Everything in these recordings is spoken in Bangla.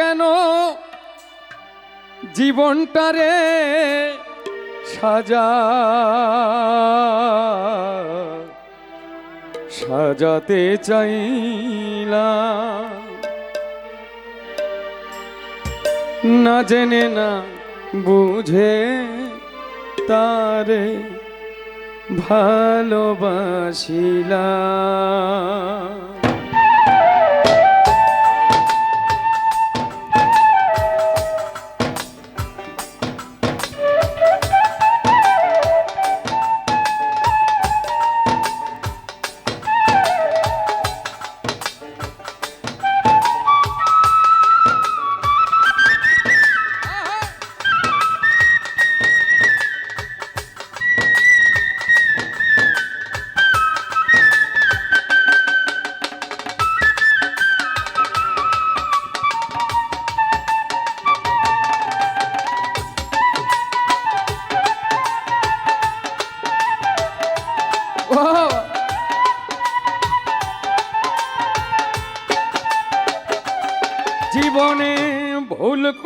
কেন? জীবনটারে সাজা। সাজাতে চাইলাম না জেনে না বুঝে তারে ভালোবাসিলাম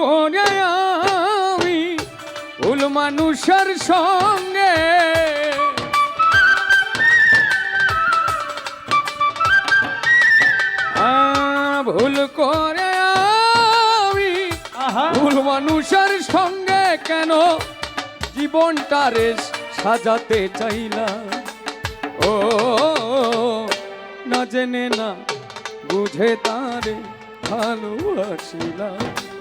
করে আমি ভুল মানুষের সঙ্গে। ভুল করে আমি ভুল মানুষের সঙ্গে কেন জীবনটা জীবনটারে সাজাতে চাইলাম? ও না জেনে না বুঝে তারে ভালোবাসিলাম।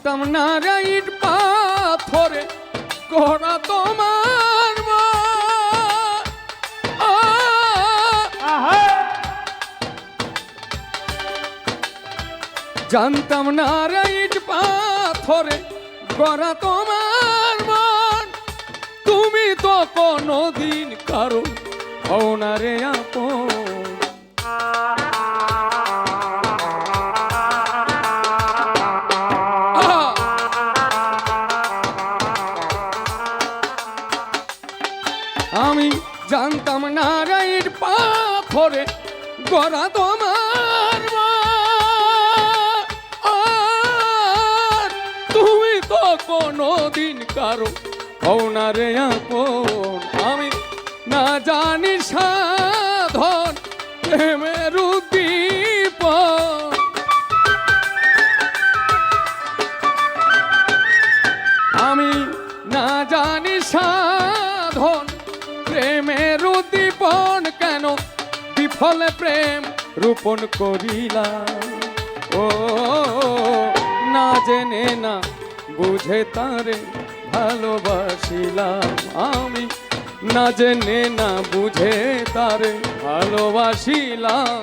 জানতাম না রাইট পাথরে করা তোমার জানতাম না রাইট পাথরে গড়া তোমার মন তুমি তো কোনো দিন কারও হও না রে আপন। পাথরে গড়া তোমার। তুমি তো কোনো দিন কারও হও না রে আমি না জানি সাধন প্রেমের উদ্দীপন আমি না জানি সাধন বিফলে প্রেম রোপণ করিলাম। ও, না জেনে না বুঝে তারে ভালোবাসিলাম আমি। না জেনে না বুঝে তারে ভালোবাসিলাম।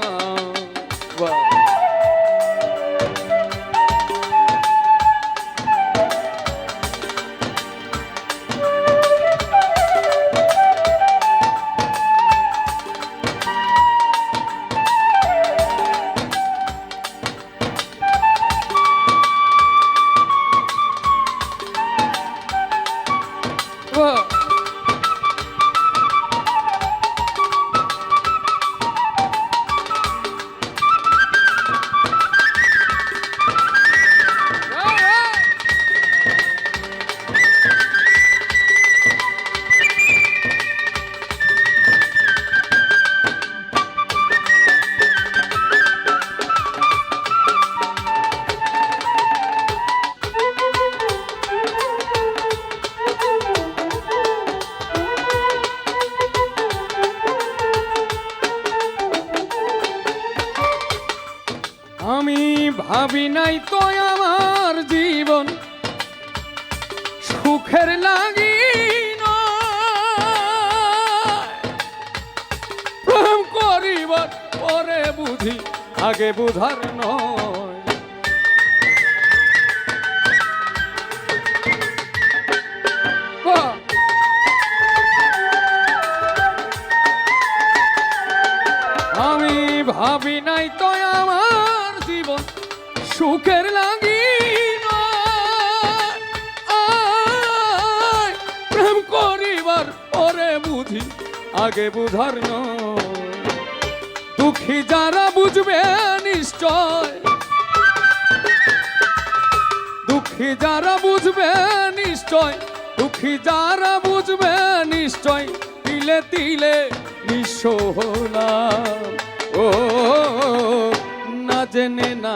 ভাবি নাই তো আমার জীবন। সুখের লাগি। প্রেম করিবার পরে বুঝি আগে বুঝার নয়। আমি ভাবি নাই তো আমার জীবন। সুখের লাগি প্রেম করিবার পরে বুঝি, আগে বুঝার দুঃখী যারা বুঝবে নিশ্চয়। দুঃখী যারা বুঝবে নিশ্চয়, দুঃখী যারা বুঝবে নিশ্চয়, তিলে তিলে নিঃস্ব হলাম। ও, না জেনে না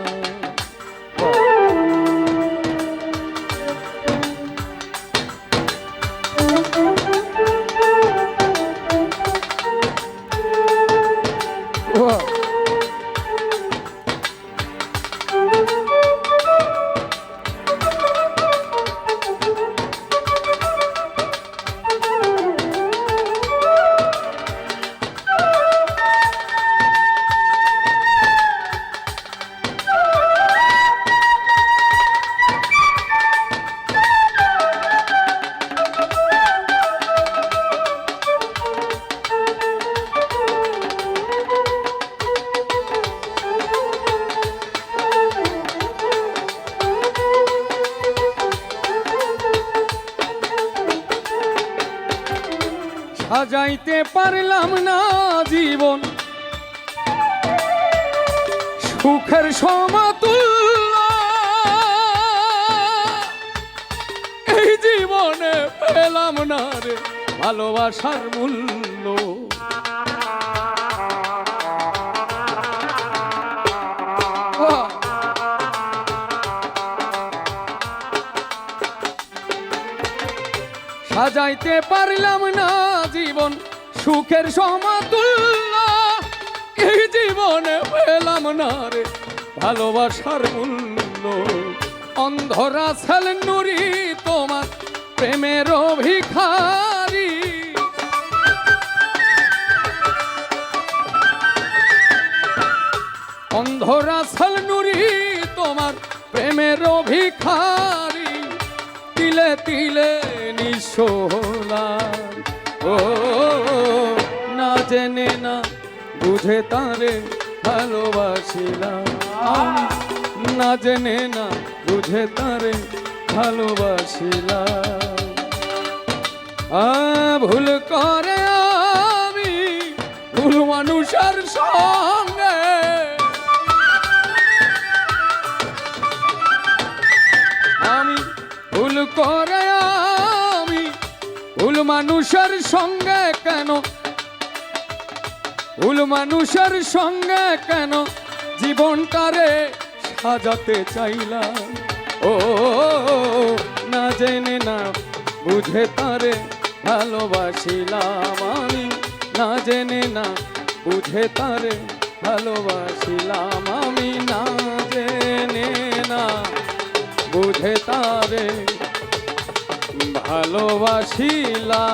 সাজাইতে পারলাম না জীবন সুখের সমতুল্য এই জীবনে পেলাম না রে ভালোবাসার মূল্য! সাজাইতে পারলাম না জীবন, সুখের সমতুল্য। এই জীবনে পেলাম না রে ভালোবাসার মূল্য। অন্ধরা ছেল নুরি তোমার প্রেমের ভিখারি অন্ধরা ছেল নুরি তোমার প্রেমের ভিখারি তিলে তিলে নিশোলাম ও, না জেনে না, বুঝে তারে ভালোবাসিলাম। না জেনে না, বুঝে তারে ভালোবাসিলাম। আ, ভুল করে আমি ভুল মানুষের সঙ্গে। আমি ভুল করে মানুষের সঙ্গে কেন? ভুল মানুষের সঙ্গে কেন জীবনটারে সাজাতে চাইলাম? ও, না জেনে না বুঝে তারে ভালোবাসিলাম আমি। না জেনে না বুঝে তারে ভালোবাসিলাম আমি। না জেনে না বুঝে তারে ভালোবাসিলাম।